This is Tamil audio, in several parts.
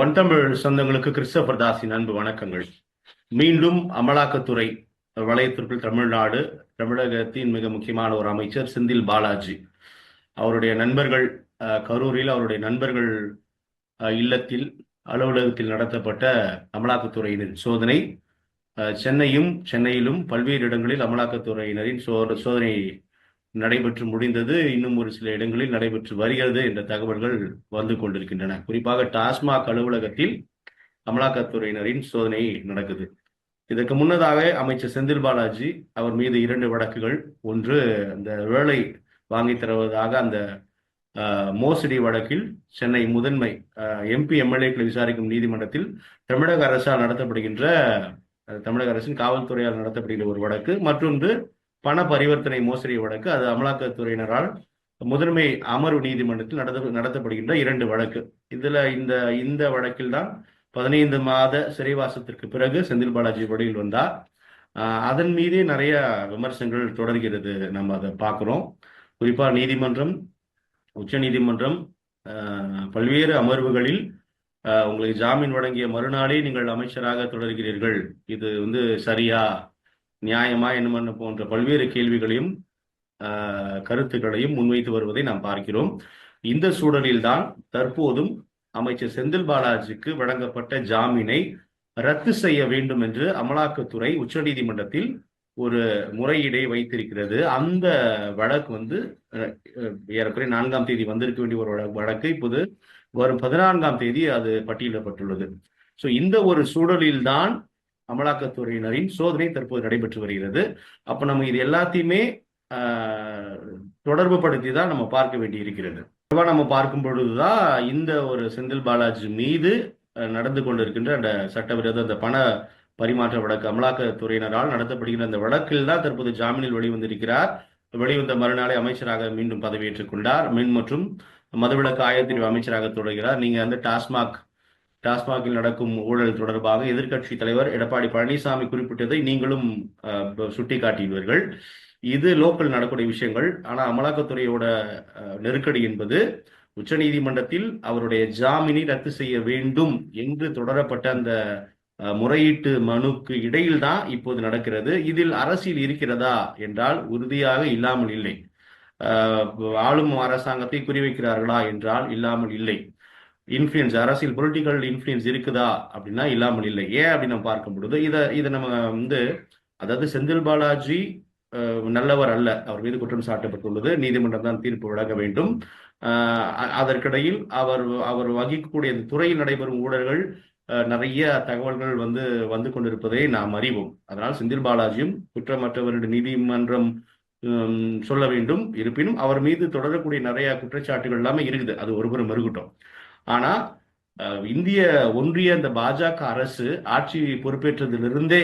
ஒன் தமிழ் சொந்தங்களுக்கு கிறிஸ்தபர் தாசின் அன்பு வணக்கங்கள். மீண்டும் அமலாக்கத்துறை வளையத்திற்குள் தமிழ்நாடு தமிழகத்தின் மிக முக்கியமான ஒரு அமைச்சர் செந்தில் பாலாஜி அவருடைய நண்பர்கள் கரூரில் அவருடைய நண்பர்கள் இல்லத்தில் அலுவலகத்தில் நடத்தப்பட்ட அமலாக்கத்துறையினர் சோதனை சென்னையும் சென்னையிலும் பல்வேறு இடங்களில் அமலாக்கத்துறையினரின் சோ சோதனை நடைபெற்று முடிந்தது. இன்னும் ஒரு சில இடங்களில் நடைபெற்று வருகிறது என்ற தகவல்கள் வந்து கொண்டிருக்கின்றன. குறிப்பாக டாஸ்மாக் அலுவலகத்தில் அமலாக்கத்துறையினரின் சோதனை நடக்குது. இதற்கு முன்னதாக அமைச்சர் செந்தில் பாலாஜி அவர் மீது இரண்டு வழக்குகள். ஒன்று அந்த வேலை வாங்கி தருவதாக அந்த மோசடி வழக்கில் சென்னை முதன்மை எம்பி எம்எல்ஏக்களை விசாரிக்கும் நீதிமன்றத்தில் தமிழக அரசால் நடத்தப்படுகின்ற தமிழக அரசின் காவல்துறையால் நடத்தப்படுகின்ற ஒரு வழக்கு. மற்றொன்று பண பரிவர்த்தனை மோசடி வழக்கு அது அமலாக்கத்துறையினரால் முதன்மை அமர்வு நீதிமன்றத்தில் நடத்த நடத்தப்படுகின்ற இரண்டு வழக்கு. இதுல இந்த இந்த வழக்கில் தான் பதினைந்து மாத சிறைவாசத்திற்கு பிறகு செந்தில் பாலாஜி வழியில் வந்தார். அதன் மீதே நிறைய விமர்சனங்கள் தொடர்கிறது. நம்ம அதை பார்க்குறோம். குறிப்பாக நீதிமன்றம் உச்ச நீதிமன்றம் பல்வேறு அமர்வுகளில் உங்களுக்கு ஜாமீன் வழங்கிய மறுநாளே நீங்கள் அமைச்சராக தொடர்கிறீர்கள். இது வந்து சரியா? நியாயமா என்ன போன்ற பல்வேறு கேள்விகளையும் ஆஹ் கருத்துக்களையும் முன்வைத்து வருவதை நாம் பார்க்கிறோம். இந்த சூழலில்தான் தற்போதும் அமைச்சர் செந்தில் பாலாஜிக்கு வழங்கப்பட்ட ஜாமீனை ரத்து செய்ய வேண்டும் என்று அமலாக்கத்துறை உச்சநீதிமன்றத்தில் ஒரு முறையீடை வைத்திருக்கிறது. அந்த வழக்கு வந்து அஹ், ஏறக்குறைய நான்காம் தேதி வந்திருக்க வேண்டிய ஒரு வழக்கு. இப்போது வரும் பதினான்காம் தேதி அது பட்டியலிடப்பட்டுள்ளது. ஸோ இந்த ஒரு சூழலில்தான் அமலாக்கத்துறையினரின் சோதனை தற்போது நடைபெற்று வருகிறது. அப்ப நம்ம இது எல்லாத்தையுமே தொடர்பு படுத்தி தான் நம்ம பார்க்க வேண்டி இருக்கிறது நம்ம பார்க்கும் பொழுதுதான் இந்த ஒரு செந்தில் பாலாஜி மீது நடந்து கொண்டிருக்கின்ற அந்த சட்டவிரோத அந்த பண பரிமாற்ற வழக்கு அமலாக்கத்துறையினரால் நடத்தப்படுகின்ற அந்த வழக்கில் தான் தற்போது ஜாமீனில் வெளிவந்திருக்கிறார். வெளிவந்த மறுநாளே அமைச்சராக மீண்டும் பதவியேற்றுக் கொண்டார். மின் மற்றும் மதுவிலக்கு ஆயத்திரிவு அமைச்சராக தொடர்கிறார். நீங்க அந்த டாஸ்மாக் டாஸ்மாகில் நடக்கும் ஊழல் தொடர்பாக எதிர்க்கட்சி தலைவர் எடப்பாடி பழனிசாமி குறிப்பிட்டதை நீங்களும் சுட்டிக்காட்டியுள்ளீர்கள் இது லோக்கல் நடக்கூடிய விஷயங்கள். ஆனா அமலாக்கத்துறையோட நெருக்கடி என்பது உச்சநீதிமன்றத்தில் அவருடைய ஜாமீனை ரத்து செய்ய வேண்டும் என்று தொடரப்பட்ட அந்த முறையீட்டு மனுக்கு இடையில் தான் இப்போது நடக்கிறது. இதில் அரசியல் இருக்கிறதா என்றால் உறுதியாக இல்லாமல் இல்லை. ஆளும் அரசாங்கத்தை குறிவைக்கிறார்களா என்றால் இல்லாமல் இல்லை. இன்ஃப்ளூயன்ஸ் அரசியல் பொலிட்டிக்கல் இன்ஃப்ளூயன்ஸ் இருக்குதா அப்படின்னா இல்லாமல் இல்லை. ஏன் அப்படின்னு நம்ம பார்க்கும் பொழுது இதை இதை நம்ம வந்து அதாவது செந்தில் பாலாஜி நல்லவர் அல்ல. அவர் மீது குற்றம் சாட்டப்பட்டுள்ளது. நீதிமன்றம் தான் தீர்ப்பு வழங்க வேண்டும். அதற்கிடையில் அவர் அவர் வகிக்கக்கூடிய இந்த துறையில் நடைபெறும் ஊழல்கள் நிறைய தகவல்கள் வந்து வந்து கொண்டிருப்பதை நாம் அறிவோம். அதனால் செந்தில் பாலாஜியும் குற்றமற்றவருடைய நீதிமன்றம் சொல்ல வேண்டும். இருப்பினும் அவர் மீது தொடரக்கூடிய நிறைய குற்றச்சாட்டுகள் எல்லாமே இருக்குது. அது ஒருபுறம் இருக்கட்டும். ஆனா அஹ், இந்திய ஒன்றிய இந்த பாஜக அரசு ஆட்சி பொறுப்பேற்றதிலிருந்தே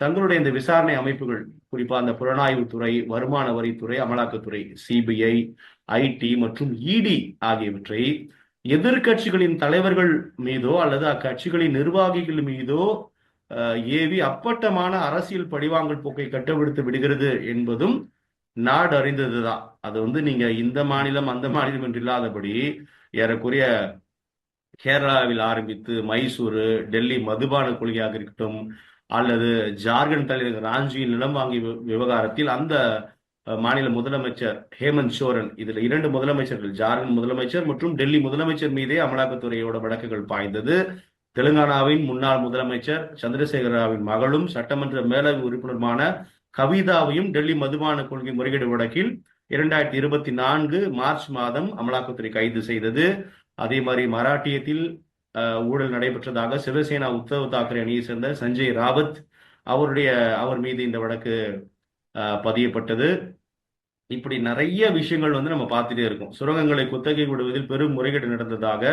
தங்களுடைய இந்த விசாரணை அமைப்புகள் குறிப்பா அந்த புலனாய்வுத்துறை வருமான வரித்துறை அமலாக்கத்துறை சிபிஐ ஐடி மற்றும் இடி ஆகியவற்றை எதிர்க்கட்சிகளின் தலைவர்கள் மீதோ அல்லது அக்கட்சிகளின் நிர்வாகிகள் மீதோ ஏவி அப்பட்டமான அரசியல் பழிவாங்கல் போக்கை கட்டவிழ்த்து விடுகிறது என்பதும் நாடு அறிந்ததுதான் அது வந்து நீங்க இந்த மாநிலம் அந்த மாநிலம் என்று இல்லாதபடி ஏறக்குறைய கேரளாவில் ஆரம்பித்து மைசூர் டெல்லி மதுபான கொள்கையாக இருக்கட்டும் அல்லது ஜார்க்கண்ட் தலைநகர் ராஞ்சியில் நிலம் வாங்கி விவகாரத்தில் அந்த மாநில முதலமைச்சர் ஹேமந்த் சோரன் இதுல இரண்டு முதலமைச்சர்கள் ஜார்க்கண்ட் முதலமைச்சர் மற்றும் டெல்லி முதலமைச்சர் மீதே அமலாக்கத்துறையோட வழக்குகள் பாய்ந்தது. தெலுங்கானாவின் முன்னாள் முதலமைச்சர் சந்திரசேகராவின் மகளும் சட்டமன்ற மேலவை உறுப்பினருமான கவிதாவையும் டெல்லி மதுபான கொள்கை முறைகேடு வழக்கில் இரண்டாயிரத்தி இருபத்தி நான்கு மார்ச் மாதம் அமலாக்கத்துறை கைது செய்தது. அதே மாதிரி மராட்டியத்தில் ஊழல் நடைபெற்றதாக சிவசேனா உத்தவ் தாக்கரே அணியை சேர்ந்த சஞ்சய் ராவத் அவருடைய அவர் மீது இந்த வழக்கு பதியப்பட்டது. இப்படி நிறைய விஷயங்கள் வந்து நம்ம பார்த்துட்டே இருக்கோம். சுரங்கங்களை குத்தகை விடுவதில் பெரும் முறைகேடு நடந்ததாக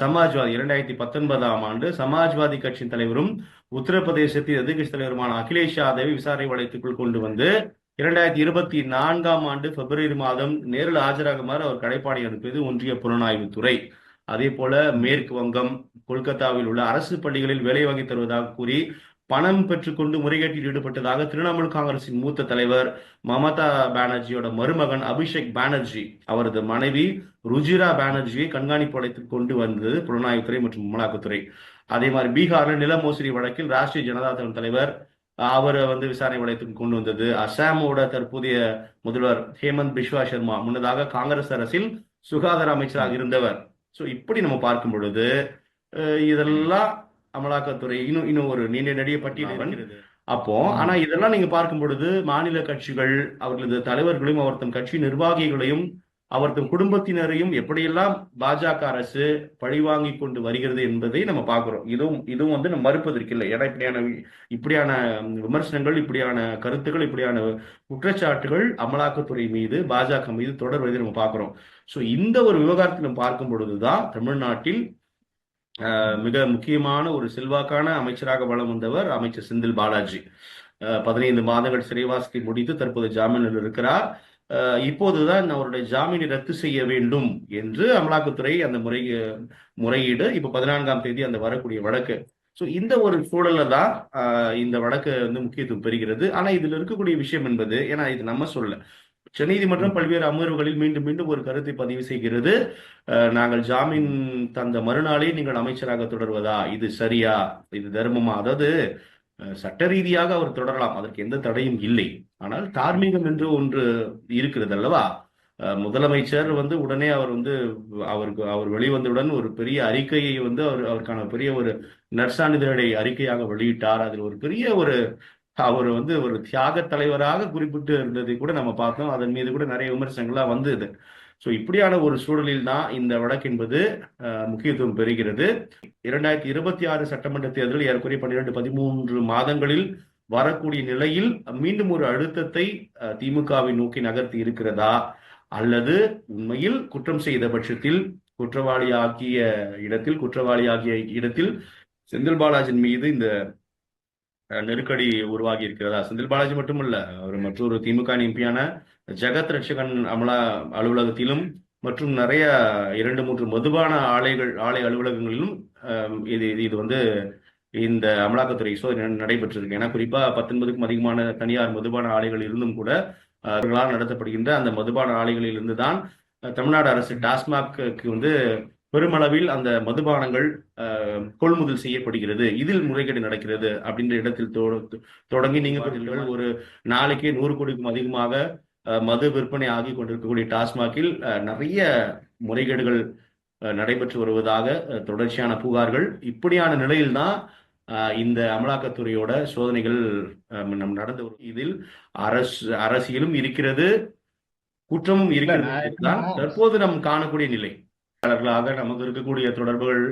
சமாஜ்வாதி இரண்டாயிரத்தி பத்தொன்பதாம் ஆண்டு சமாஜ்வாதி கட்சியின் தலைவரும் உத்தரப்பிரதேசத்தின் எதிர்கட்சி தலைவருமான அகிலேஷ் யாதவை விசாரணை வளையத்துக்குள் கொண்டு வந்து இரண்டாயிரத்தி இருபத்தி நான்காம் ஆண்டு பிப்ரவரி மாதம் நேரில் ஆஜராகுமாறு அவர் கடைப்பாடி அனுப்பியது ஒன்றிய புலனாய்வுத்துறை அதே போல மேற்கு வங்கம் கொல்கத்தாவில் உள்ள அரசு பள்ளிகளில் வேலை வாங்கி தருவதாக கூறி பணம் பெற்றுக்கொண்டு முறைகேட்டில் ஈடுபட்டதாக திரிணாமுல் காங்கிரசின் மூத்த தலைவர் மமதா பானர்ஜியோட மருமகன் அபிஷேக் பானர்ஜி அவரது மனைவி ருஜிரா பானர்ஜியை கண்காணிப்பு வளையத்தில் கொண்டு வந்தது புலனாய்வுத்துறை மற்றும் அமலாக்கத்துறை அதே மாதிரி பீகாரில் நில மோசடி வழக்கில் ராஷ்டிரிய ஜனதா தளம் தலைவர் அவரை வந்து விசாரணை வளையத்துக்கு கொண்டு வந்தது. அசாமோட தற்போதைய முதல்வர் ஹேமந்த் பிஸ்வா சர்மா முன்னதாக காங்கிரஸ் அரசில் சுகாதார அமைச்சராக இருந்தவர். சோ இப்படி நம்ம பார்க்கும் பொழுது இதெல்லாம் அமலாக்கத்துறை இன்னும் இன்னும் ஒரு நீண்ட நெடிய பட்டியல் அப்போ ஆனா இதெல்லாம் நீங்க பார்க்கும் பொழுது மாநில கட்சிகள் அவர்களது தலைவர்களையும் அவர்தம் கட்சி நிர்வாகிகளையும் அவரது குடும்பத்தினரையும் எப்படியெல்லாம் பாஜக அரசு பழிவாங்கி கொண்டு வருகிறது என்பதை நம்ம பார்க்கிறோம். இதுவும் இதுவும் வந்து நம்ம மறுப்பதற்கு இல்லை. ஏன்னா இப்படியான இப்படியான விமர்சனங்கள் இப்படியான கருத்துக்கள் இப்படியான குற்றச்சாட்டுகள் அமலாக்கத்துறை மீது பாஜக மீது தொடர்வதை நம்ம பார்க்கிறோம். ஸோ இந்த ஒரு விவகாரத்தை நம்ம பார்க்கும் பொழுதுதான் தமிழ்நாட்டில் மிக முக்கியமான ஒரு செல்வாக்கான அமைச்சராக வளம் வந்தவர் அமைச்சர் செந்தில் பாலாஜி. பதினைந்து மாதங்கள் சிறைவாசத்தை முடித்து தற்போது ஜாமீனில் இருக்கிறார். இப்போதுதான் அவருடைய ஜாமீனை ரத்து செய்ய வேண்டும் என்று அமலாக்கத்துறை அந்த முறை முறையீடு இப்ப பதினான்காம் தேதி அந்த வரக்கூடிய வழக்கு. ஸோ இந்த ஒரு சூழல்ல தான் இந்த வழக்கு வந்து முக்கியத்துவம் பெறுகிறது. ஆனா இதுல இருக்கக்கூடிய விஷயம் என்பது ஏன்னா இது நம்ம சொல்ல நீதிமன்றம் பல்வேறு அமர்வுகளில் மீண்டும் மீண்டும் ஒரு கருத்தை பதிவு செய்கிறது. நாங்கள் ஜாமீன் தந்த மறுநாளே நீங்கள் அமைச்சராக தொடர்வதா? இது சரியா? இது தர்மமா? அதாவது சட்ட ரீதியாக அவர் தொடரலாம். அதற்கு எந்த தடையும் இல்லை. ஆனால் தார்மீகம் என்று ஒன்று இருக்கிறது அல்லவா? அஹ், முதலமைச்சர் வந்து உடனே அவர் வந்து அவருக்கு அவர் வெளிவந்தவுடன் ஒரு பெரிய அறிக்கையை வந்து அவர் அவருக்கான பெரிய ஒரு நற்சான்றிதழை அறிக்கையாக வெளியிட்டார். அதில் ஒரு பெரிய ஒரு அவர் வந்து ஒரு தியாக தலைவராக குறிப்பிட்டு இருந்ததை கூட நம்ம பார்த்தோம். அதன் மீது கூட நிறைய விமர்சனங்கள்லாம் வந்தது. ஸோ இப்படியான ஒரு சூழலில் தான் இந்த வழக்கு என்பது முக்கியத்துவம் பெறுகிறது. இரண்டாயிரத்தி இருபத்தி ஆறு சட்டமன்ற தேர்தல் ஏறக்குறைய பன்னிரண்டு பதிமூன்று மாதங்களில் வரக்கூடிய நிலையில் மீண்டும் ஒரு அழுத்தத்தை திமுகவை நோக்கி நகர்த்தி இருக்கிறதா? அல்லது உண்மையில் குற்றம் செய்த பட்சத்தில் குற்றவாளியாக்கிய இடத்தில் குற்றவாளி ஆகிய இடத்தில் செந்தில் பாலாஜின் மீது இந்த நெருக்கடி உருவாகி இருக்கிறதா? செந்தில் பாலாஜி மட்டுமல்ல அவர் மற்றொரு திமுக எம்பியான ஜெகத் ரட்சகன் அமலா அலுவலகத்திலும் மற்றும் நிறைய இரண்டு மூன்று மதுபான ஆலைகள் ஆலை அலுவலகங்களிலும் இது இது இது வந்து இந்த அமலாக்கத்துறை சோதனை நடைபெற்றிருக்கு. ஏன்னா குறிப்பா பத்தொன்பதுக்கும் அதிகமான தனியார் மதுபான ஆலைகள் இருந்தும் கூட அவர்களால் நடத்தப்படுகின்ற அந்த மதுபான ஆலைகளில் இருந்து தான் தமிழ்நாடு அரசு டாஸ்மாக்கு வந்து பெருமளவில் அந்த மதுபானங்கள் கொள்முதல் செய்யப்படுகிறது. இதில் முறைகேடு நடக்கிறது அப்படின்ற இடத்தில் தொடங்கி நீங்க ஒரு நாளைக்கே நூறு கோடிக்கும் அதிகமாக மது விற்பனை ஆகி கொண்டிருக்கக்கூடிய டாஸ்மாகில் நிறைய முறைகேடுகள் நடைபெற்று வருவதாக தொடர்ச்சியான புகார்கள். இப்படியான நிலையில்தான் இந்த அமலாக்கத்துறையோட சோதனைகள் நம் நடந்து வரும். இதில் அரசு அரசியலும் இருக்கிறது குற்றமும் இருக்கிறது தற்போது நாம் காணக்கூடிய நிலை. பலர்களாக நமக்கு இருக்கக்கூடிய தொடர்புகள்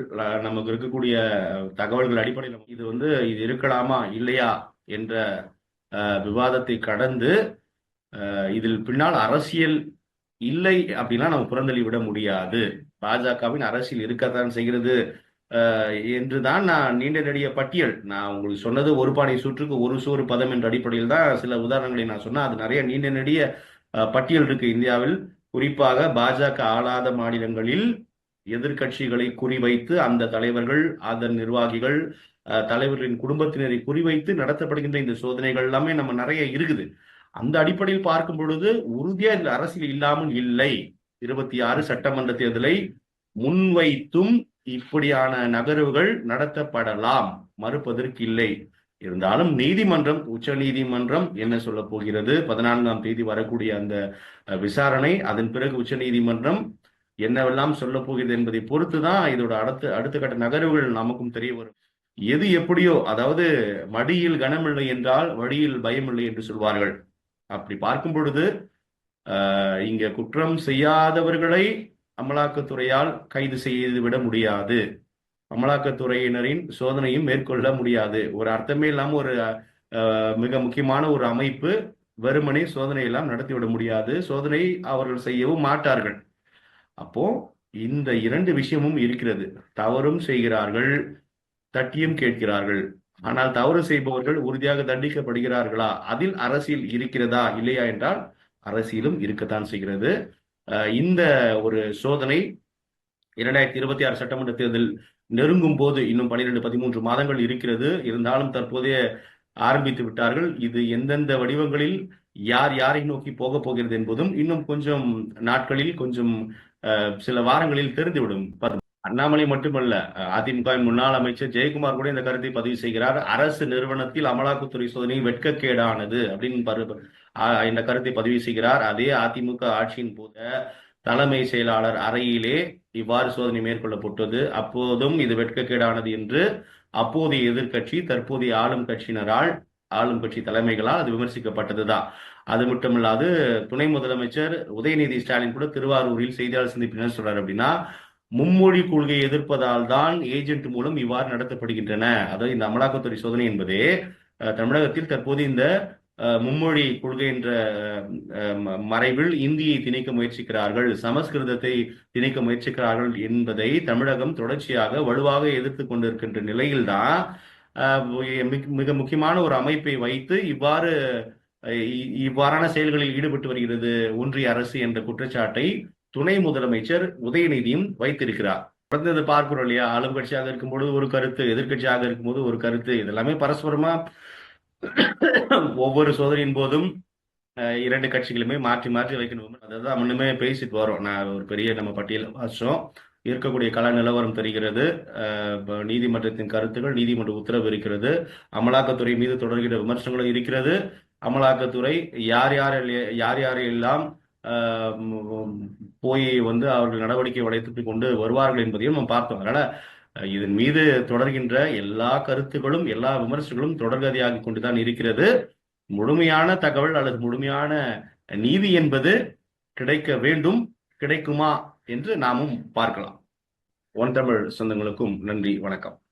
நமக்கு இருக்கக்கூடிய தகவல்கள் அடிப்படையில் இது வந்து இது இருக்கலாமா இல்லையா என்ற விவாதத்தை கடந்து இதில் பின்னால் அரசியல் இல்லை அப்படின்னா நம்ம புறந்தள்ளி விட முடியாது. பாஜகவின் அரசியல் இருக்கத்தான் செய்கிறது. என்று என்றுதான் நான் நீண்ட நெடிய பட்டியல். நான் உங்களுக்கு சொன்னது ஒரு பானை சுற்றுக்கு ஒரு சோறு பதம் என்ற அடிப்படையில் தான் சில உதாரணங்களை நான் சொன்னேன் அது நிறைய நீண்ட நெடிய பட்டியல் இருக்கு இந்தியாவில். குறிப்பாக பாஜக ஆளாத மாநிலங்களில் எதிர்க்கட்சிகளை குறிவைத்து அந்த தலைவர்கள் அதன் நிர்வாகிகள் தலைவர்களின் குடும்பத்தினரை குறிவைத்து நடத்தப்படுகின்ற இந்த சோதனைகள் எல்லாமே நம்ம நிறைய இருக்குது. அந்த அடிப்படையில் பார்க்கும் பொழுது உறுதியா இதுல அரசியல் இல்லாமல் இல்லை. இருபத்தி ஆறு சட்டமன்ற தேர்தலை முன்வைத்தும் இப்படியான நகர்வுகள் நடத்தப்படலாம். மறுப்பதற்கு இல்லை. இருந்தாலும் நீதிமன்றம் உச்ச நீதிமன்றம் என்ன சொல்ல போகிறது? பதினான்காம் தேதி வரக்கூடிய அந்த விசாரணை அதன் பிறகு உச்ச நீதிமன்றம் என்னவெல்லாம் சொல்ல போகிறது என்பதை பொறுத்து தான் இதோட அடுத்த அடுத்த கட்ட நகர்வுகள் நமக்கும் தெரிய வரும். எது எப்படியோ அதாவது மடியில் கனமில்லை என்றால் வழியில் பயமில்லை என்று சொல்வார்கள். அப்படி பார்க்கும் பொழுது ஆஹ், இங்க குற்றம் செய்யாதவர்களை அமலாக்கத்துறையால் கைது செய்து விட முடியாது. அமலாக்கத்துறையினரின் சோதனையும் மேற்கொள்ள முடியாது. ஒரு அர்த்தமே இல்லாமல் ஒரு மிக முக்கியமான ஒரு அமைப்பு வெறுமனே சோதனை எல்லாம் நடத்திவிட முடியாது. சோதனை அவர்கள் செய்யவும் மாட்டார்கள். அப்போ இந்த இரண்டு விஷயமும் இருக்கிறது. தவறும் செய்கிறார்கள் தட்டியும் கேட்கிறார்கள். ஆனால் தவறு செய்பவர்கள் உறுதியாக தண்டிக்கப்படுகிறார்களா? அதில் அரசியல் இருக்கிறதா? இல்லையா என்றால் அரசியலும் இருக்கத்தான் செய்கிறது. இந்த ஒரு சோதனை இரண்டாயிரத்தி இருபத்தி ஆறு சட்டமன்ற தேர்தல் நெருங்கும் போது இன்னும் பனிரெண்டு பதிமூன்று மாதங்கள் இருக்கிறது. இருந்தாலும் தற்போதைய ஆரம்பித்து விட்டார்கள். இது எந்தெந்த வடிவங்களில் யார் யாரை நோக்கி போக போகிறது என்பதும் இன்னும் கொஞ்சம் நாட்களில் கொஞ்சம் அஹ், சில வாரங்களில் தெரிந்துவிடும். அண்ணாமலை மட்டுமல்ல அதிமுக முன்னாள் அமைச்சர் ஜெயக்குமார் கூட இந்த கருத்தை பதிவு செய்கிறார். அரசு நிறுவனத்தில் அமலாக்கத்துறை சோதனை வெட்கக்கேடானது அப்படின்னு பரு- அஹ், இந்த கருத்தை பதிவு செய்கிறார். அதே அதிமுக ஆட்சியின் போது தலைமை செயலாளர் அறையிலே இவ்வாறு சோதனை மேற்கொள்ளப்பட்டது. அப்போதும் இது வெட்கக்கேடானது என்று அப்போதைய எதிர்க்கட்சி தற்போதைய ஆளும் கட்சியினரால் ஆளும் கட்சி தலைமைகளால் அது விமர்சிக்கப்பட்டதுதான் அது மட்டுமில்லாது துணை முதலமைச்சர் உதயநிதி ஸ்டாலின் கூட திருவாரூரில் செய்தியாளர் சந்திப்பு என்ன சொல்றாரு அப்படின்னா மும்மொழி கொள்கையை எதிர்ப்பதால் தான் ஏஜென்ட் மூலம் இவ்வாறு நடத்தப்படுகின்றன. அதாவது இந்த அமலாக்கத்துறை சோதனை என்பது தமிழகத்தில் தற்போது இந்த மும்மொழி கொள்கை என்ற ம- மறைவில் இந்தியை திணிக்க முயற்சிக்கிறார்கள் சமஸ்கிருதத்தை திணிக்க முயற்சிக்கிறார்கள் என்பதை தமிழகம் தொடர்ச்சியாக வலுவாக எதிர்த்து கொண்டிருக்கின்ற நிலையில்தான் மிக- மிக முக்கியமான ஒரு அமைப்பை வைத்து இவ்வாறு இவ்வாறான செயல்களில் ஈடுபட்டு வருகிறது ஒன்றிய அரசு என்ற குற்றச்சாட்டை துணை முதலமைச்சர் உதயநிதியும் வைத்திருக்கிறார். தொடர்ந்து பார்க்கிறோம் இல்லையா? ஆளும் கட்சியாக இருக்கும்போது ஒரு கருத்து எதிர்க்கட்சியாக இருக்கும்போது ஒரு கருத்து இதெல்லாமே பரஸ்பரமா ஒவ்வொரு சோதனையின் போதும் அஹ், இரண்டு கட்சிகளுமே மாற்றி மாற்றி வைக்கணும் அதான் முன்னுமே பேசிட்டு வரோம். நான் ஒரு பெரிய நம்ம பட்டியல வாசம் இருக்கக்கூடிய கள நிலவரம் தெரிகிறது. நீதிமன்றத்தின் கருத்துக்கள் நீதிமன்ற உத்தரவு இருக்கிறது. அமலாக்கத்துறை மீது தொடர்கிற விமர்சனங்களும் இருக்கிறது. அமலாக்கத்துறை யார் யார் யார் யாரெல்லாம் ஆஹ் போய் வந்து அவர்கள் நடவடிக்கை வளைத்துக் கொண்டு வருவார்கள் என்பதையும் நம்ம பார்த்தோம். அதனால இதன் மீது தொடர்கின்ற எல்லா கருத்துகளும் எல்லா விமர்சனங்களும் தொடர்கதையாகிக் கொண்டுதான் இருக்கிறது. முழுமையான தகவல் அல்லது முழுமையான நீதி என்பது கிடைக்க வேண்டும் கிடைக்குமா என்று நாமும் பார்க்கலாம். ஒன் தமிழ் சொந்தங்களுக்கும் நன்றி வணக்கம்.